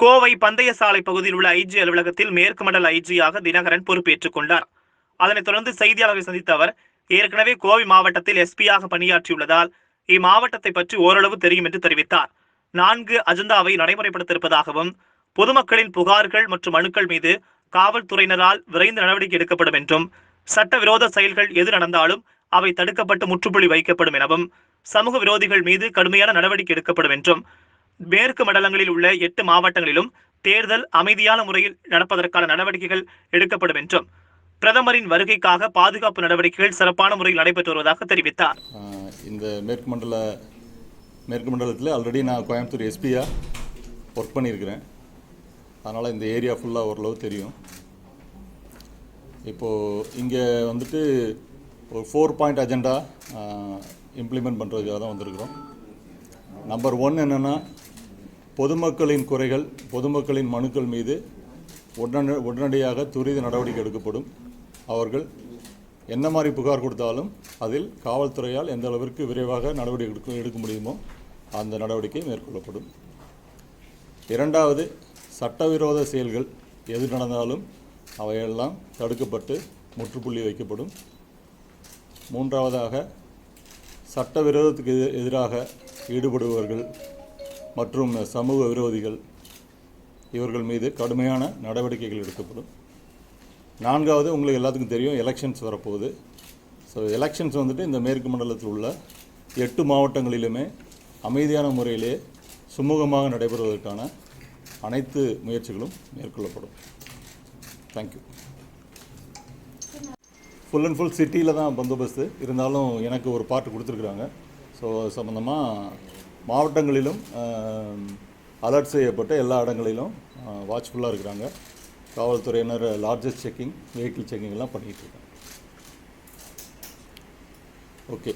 கோவை பந்தய சாலை பகுதியில் உள்ள ஐஜி அலுவலகத்தில் மேற்கு மண்டல ஐஜியாக தினகரன் பொறுப்பேற்றுக் கொண்டார். அதனைத் தொடர்ந்து செய்தியாளர்களை சந்தித்த அவர் ஏற்கனவே கோவை மாவட்டத்தில் எஸ்பியாக பணியாற்றியுள்ளதால் இம்மாவட்டத்தை பற்றி ஓரளவு தெரியும் என்று தெரிவித்தார். நான்கு அஜெண்டாவை நடைமுறைப்படுத்தியிருப்பதாகவும் பொதுமக்களின் புகார்கள் மற்றும் மனுக்கள் மீது காவல்துறையினரால் விரைந்து நடவடிக்கை எடுக்கப்படும் என்றும் சட்டவிரோத செயல்கள் எது நடந்தாலும் அவை தடுக்கப்பட்டு முற்றுப்புள்ளி வைக்கப்படும் எனவும் சமூக விரோதிகள் மீது கடுமையான நடவடிக்கை எடுக்கப்படும் என்றும் மேற்கு மண்டலங்களில் உள்ள எட்டு மாவட்டங்களிலும் தேர்தல் அமைதியான முறையில் நடப்பதற்கான நடவடிக்கைகள் எடுக்கப்படும் என்றும் பிரதமரின் வருகைக்காக பாதுகாப்பு நடவடிக்கைகள் சிறப்பான முறையில் நடைபெற்று வருவதாக தெரிவித்தார். இந்த மேற்கு மண்டல மேற்கு மண்டலத்தில் ஆல்ரெடி நான் கோயம்புத்தூர் எஸ்பியாக ஒர்க் பண்ணியிருக்கிறேன். அதனால் இந்த ஏரியா ஃபுல்லாக ஓரளவு தெரியும். இப்போது இங்கே வந்துட்டு ஒரு ஃபோர் பாயிண்ட் அஜெண்டா இம்ப்ளிமெண்ட் பண்ணுறதுக்காக தான் வந்திருக்கிறோம். நம்பர் ஒன் என்னென்னா பொதுமக்களின் குறைகள் பொதுமக்களின் மனுக்கள் மீது உடனடி உடனடியாக துரித நடவடிக்கை எடுக்கப்படும். அவர்கள் என்ன மாதிரி புகார் கொடுத்தாலும் அதில் காவல்துறையால் எந்த அளவிற்கு விரைவாக நடவடிக்கை எடுக்க எடுக்க முடியுமோ அந்த நடவடிக்கை மேற்கொள்ளப்படும். இரண்டாவது சட்டவிரோத செயல்கள் எது நடந்தாலும் அவையெல்லாம் தடுக்கப்பட்டு முற்றுப்புள்ளி வைக்கப்படும். மூன்றாவதாக சட்டவிரோதத்துக்கு எதிராக ஈடுபடுபவர்கள் மற்றும் சமூக விரோதிகள் இவர்கள் மீது கடுமையான நடவடிக்கைகள் எடுக்கப்படும். நான்காவது உங்களுக்கு எல்லாத்துக்கும் தெரியும் எலெக்ஷன்ஸ் வரப்போகுது. ஸோ எலெக்ஷன்ஸ் வந்துட்டு இந்த மேற்கு மண்டலத்தில் உள்ள எட்டு மாவட்டங்களிலுமே அமைதியான முறையிலே சுமூகமாக நடைபெறுவதற்கான அனைத்து முயற்சிகளும் மேற்கொள்ளப்படும். தேங்க்யூ ஃபுல் அண்ட் ஃபுல் சிட்டியில் தான் பந்தோபஸ்து. இருந்தாலும் எனக்கு ஒரு பார்ட் கொடுத்துருக்குறாங்க. ஸோ சம்மந்தமாக மாவட்டங்களிலும் அலர்ட் செய்யப்பட்ட எல்லா இடங்களிலும் வாட்ச்ஃபுல்லாக இருக்கிறாங்க. காவல்துறையினர் லார்ஜஸ்ட் செக்கிங் வெஹிக்கிள் செக்கிங்லாம் பண்ணிகிட்டு இருக்காங்க. ஓகே